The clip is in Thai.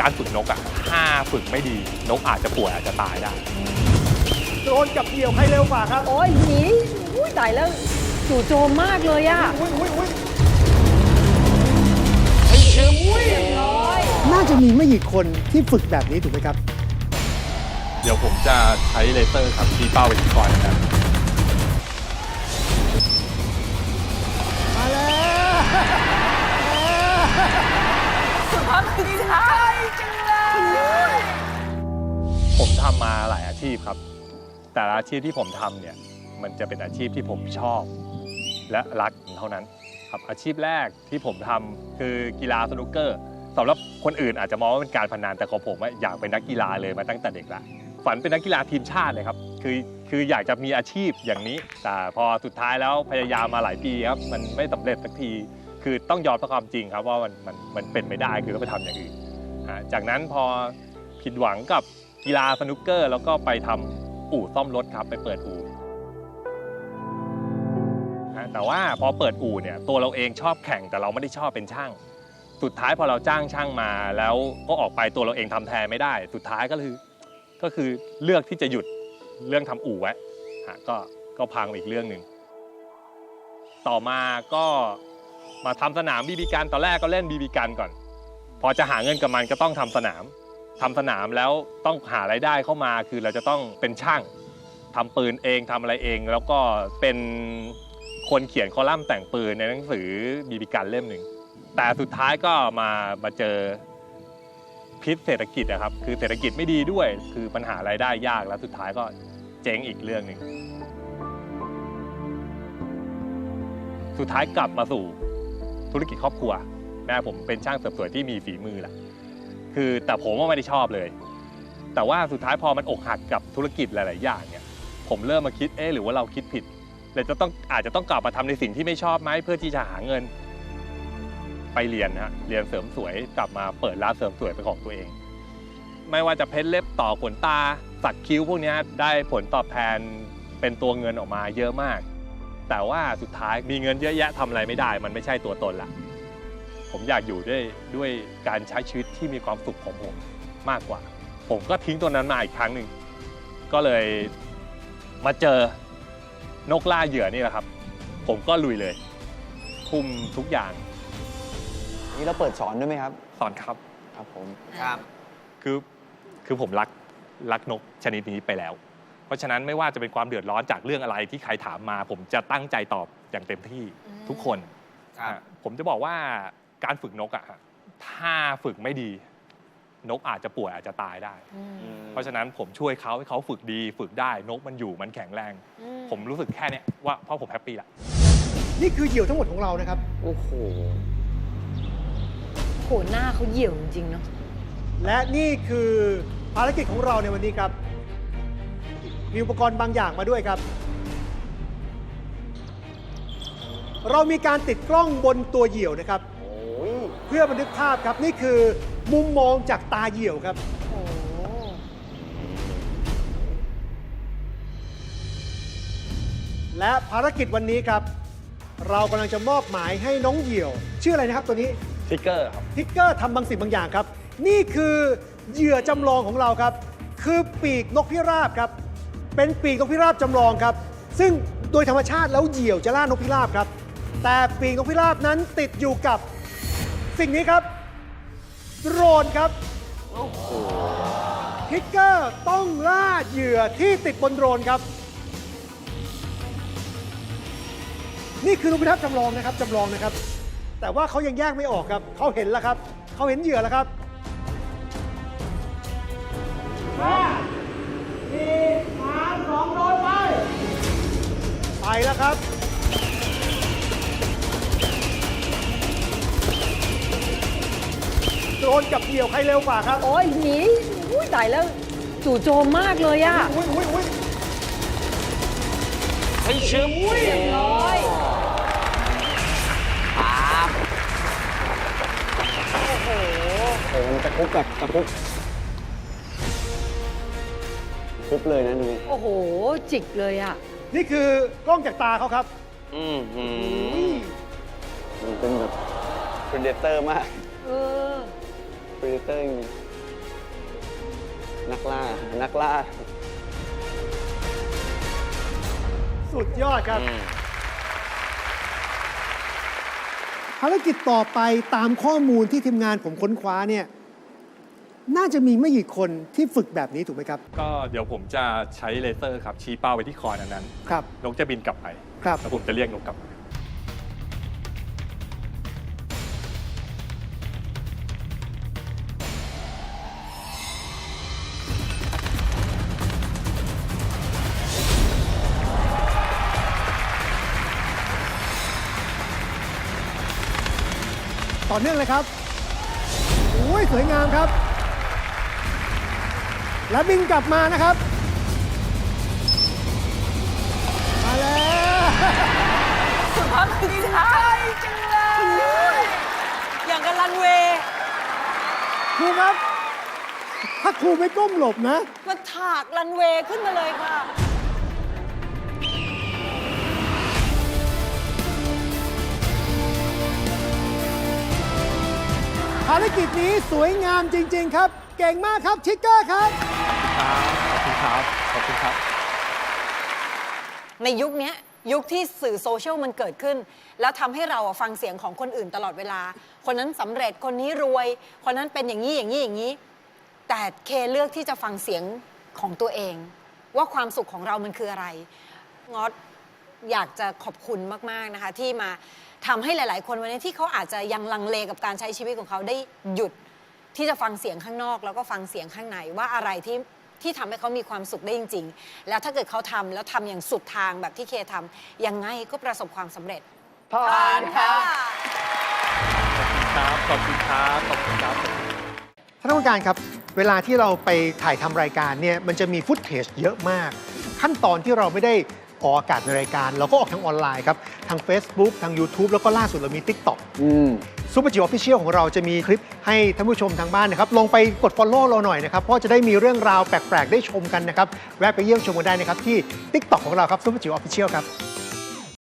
การฝึกนกอะถ้าฝึกไม่ดีนกอาจจะป่วยอาจจะตายได้ โดรนกับเหยี่ยวใครเร็วกว่าครับ โอ้ยหนีอุ้ยตายแล้วจู่โจมมากเลยอะอุ้ยอุ้ยอุ้ยร้อยน่าจะมีไม่กี่คนที่ฝึกแบบนี้ถูกไหมครับ เดี๋ยวผมจะใช้เลเซอร์ครับที่เป้าไปที่ก้อนนะครับ ผมทำมาหลายอาชีพครับ แต่ละอาชีพที่ผมทำเนี่ย มันจะเป็นอาชีพที่ผมชอบ และรักเท่านั้นครับ อาชีพแรกที่ผมทำคือกีฬาสนุกเกอร์สำหรับคนอื่นอาจจะมองว่าเป็นการพนันแต่ของผมอะอยากเป็นนักกีฬาเลยมาตั้งแต่เด็กละฝันเป็นนักกีฬาทีมชาติเลยครับคือคืออยากจะมีอาชีพอย่างนี้ แต่พอสุดท้ายแล้วพยายามมาหลายปีครับมันไม่สำเร็จสักที คือต้องยอมรับความจริงครับว่ามันมันมันเป็นไม่ได้คือต้องไปทำอย่างอื่นจากนั้นพอผิดหวังกับกีฬาสนุกเกอร์ แล้วก็ไปทำอู่ซ่อมรถครับไปเปิดอู่นะแต่ว่าพอเปิดอู่เนี่ยตัวเราเองชอบแข่งแต่เราไม่ได้ชอบเป็นช่าง สุดท้ายพอเราจ้างช่างมา แล้วก็ออกไปตัวเราเองทำแทนไม่ได้ สุดท้ายก็คือก็คือเลือกที่จะหยุดเรื่องทำอู่ไว้ฮะก็ก็พังอีกเรื่องหนึ่งต่อมาก็ มาทำสนามบีบีกันตอนแรกก็เล่นบีบีกันก่อน พอจะหาเงินกับมันก็ต้องทำสนามทำสนามแล้วต้องหารายได้เข้ามาคือเราจะต้องเป็นช่างทำปืนเองทำอะไรเอง แล้วก็เป็นคนเขียนคอลัมน์แต่งปืนในหนังสือบีบีกันเล่มหนึ่งแต่สุดท้ายก็มามาเจอพิษเศรษฐกิจนะครับ คือเศรษฐกิจไม่ดีด้วย คือปัญหารายได้ยากแล้วสุดท้ายก็เจ๊งอีกเรื่องหนึ่งสุดท้ายกลับมาสู่ ธุรกิจครอบครัวแม่ผมเป็นช่างเสริมสวยที่มีฝีมือแหละคือแต่ผมว่าไม่ได้ชอบเลย แต่ว่าสุดท้ายพอมันอกหักกับธุรกิจหลาย ๆ อย่างเนี่ยผมเริ่มมาคิดเอ๊ะหรือว่าเราคิดผิดเลยจะต้องอาจจะต้องกลับมาทำในสิ่งที่ไม่ชอบไหมเพื่อที่จะหาเงิน ไปเรียนฮะเรียนเสริมสวยกลับมาเปิดร้านเสริมสวยเป็นของตัวเอง ไม่ว่าจะเพ้นเล็บต่อขนตาสักคิ้วพวกนี้ได้ผลตอบแทนเป็นตัวเงินออกมาเยอะมาก แต่ว่าสุดท้ายมีเงินเยอะแยะทำอะไรไม่ได้ มันไม่ใช่ตัวตนละผมอยากอยู่ด้วยด้วยการใช้ชีวิตที่มีความสุขของผมมากกว่า ผมก็ทิ้งตัวนั้นมาอีกครั้งหนึ่งก็เลยมาเจอนกล่าเหยื่อนี่แหละครับ ผมก็ลุยเลยทุ่มทุกอย่าง นี่เราเปิดสอนด้วยไหมครับ สอนครับ ครับผม ครับ คือคือผมรักรักนกชนิดนี้ไปแล้ว เพราะฉะนั้นไม่ว่าจะเป็นความเดือดร้อนจากเรื่องอะไรที่ใครถามมา ผมจะตั้งใจตอบอย่างเต็มที่ทุกคนครับ ฮะผมจะบอกว่าการฝึกนกอะฮะถ้าฝึกไม่ดี นกอาจจะป่วยอาจจะตายได้เพราะฉะนั้นผมช่วยเขาให้เขาฝึกดีฝึกได้นกมันอยู่มันแข็งแรงผมรู้สึกแค่เนี้ยว่าเพราะผมแฮปปี้ละ นี่คือเหยี่ยวทั้งหมดของเรานะครับ โอ้โห โหหน้าเขาเหี่ยวจริงๆเนาะ และนี่คือภารกิจของเราในวันนี้ครับ มีอุปกรณ์บางอย่างมาด้วยครับ เรามีการติดกล้องบนตัวเหยี่ยวนะครับโอ้ยเพื่อบันทึกภาพครับนี่คือมุมมองจากตาเหยี่ยวครับโอ้โหและภารกิจวันนี้ครับ เรากำลังจะมอบหมายให้น้องเหยี่ยว ชื่ออะไรนะครับตัวนี้ทิกเกอร์ครับ ทิกเกอร์ทำบางสิ่งบางอย่างครับ นี่คือเหยื่อจำลองของเราครับ คือปีกนกพิราบครับ เป็นปีกนกพิราบจำลองครับ ซึ่งโดยธรรมชาติแล้วเหยี่ยวจะล่านกพิราบครับ แต่ปีกนกพิราบนั้นติดอยู่กับสิ่งนี้ครับโดรนครับทิกเกอร์ต้องล่าเหยื่อที่ติดบนโดรนครับ นี่คือนกพิราบจำลองนะครับจำลองนะครับ แต่ว่าเขายังแยกไม่ออกครับเขาเห็นแล้วครับเขาเห็นเหยื่อแล้วครับห้าสี่ องโดนไป ไปแล้วครับ โดนกับเหยี่ยวใครเร็วกว่าครับ โอ้ยหนีอุ้ยตายแล้วจู่โจมมากเลยอะอุ้ยอุ้ยอุ้ยให้ชื่อเรียบร้อยครับโอ้โหโอ้โหมันตะคุบแบบตะคุบ คุบเลยนะนี่โอ้โห จิกเลยอะนี่คือกล้องจากตาเขาครับ อืมอืมอุ้ยมันเป็นแบบ predator มาก เออ predator จริงนักล่า นักล่าสุดยอดครับภารกิจต่อไปตามข้อมูลที่ทีมงานผมค้นคว้าเนี่ย น่าจะมีไม่กี่คนที่ฝึกแบบนี้ถูกไหมครับ ก็เดี๋ยวผมจะใช้เลเซอร์ครับชี้เป้าไปที่คอนอันนั้นครับ นกจะบินกลับไปครับ แล้วผมจะเรียกนกกลับมาต่อเนื่องเลยครับโอ้ยสวยงามครับ และบินกลับมานะครับ มาแล้วสุภาพบุรุษไทยจังเลยอย่างกับรันเวย์ครูครับ ถ้าครูไม่ก้มหลบนะ มันถากรันเวย์ขึ้นมาเลยค่ะ ภารกิจนี้สวยงามจริง ๆ ครับ เก่งมากครับทิกเกอร์ครับ ขอบคุณครับขอบคุณครับ ในยุคเนี้ยยุคที่สื่อโซเชียลมันเกิดขึ้น แล้วทำให้เราอะฟังเสียงของคนอื่นตลอดเวลา คนนั้นสำเร็จคนนี้รวย คนนั้นเป็นอย่างนี้อย่างนี้อย่างนี้ แต่เคเลือกที่จะฟังเสียงของตัวเอง ว่าความสุขของเรามันคืออะไรงอตอยากจะขอบคุณมาก ๆ นะคะ ที่มาทำให้หลาย ๆ คนวันนี้ที่เขาอาจจะยังลังเลกับการใช้ชีวิตของเขาได้หยุด ที่จะฟังเสียงข้างนอก แล้วก็ฟังเสียงข้างในว่าอะไรที่ ที่ทำให้เขามีความสุขได้จริง ๆ แล้วถ้าเกิดเขาทำแล้วทำอย่างสุดทางแบบที่เคทำยังไงก็ประสบความสำเร็จ ผ่านครับ ครับขอบคุณครับขอบคุณครับ ท่านผู้การครับ เวลาที่เราไปถ่ายทำรายการเนี่ยมันจะมีฟุตเทจเยอะมาก ขั้นตอนที่เราไม่ได้ออกอากาศในรายการ เราก็ออกทางออนไลน์ครับ ทาง Facebook ทาง YouTube แล้วก็ล่าสุดเรามี TikTok อืม ซูเปอร์จิ๋วออฟฟิเชียลของเราจะมีคลิปให้ท่านผู้ชมทางบ้านนะครับลงไปกด Follow เราหน่อยนะครับ เพราะจะได้มีเรื่องราวแปลก ๆ ได้ชมกันนะครับ แวะไปเยี่ยมชมกันได้นะครับที่ TikTok ของเราครับซูเปอร์จิ๋วออฟฟิเชียลครับ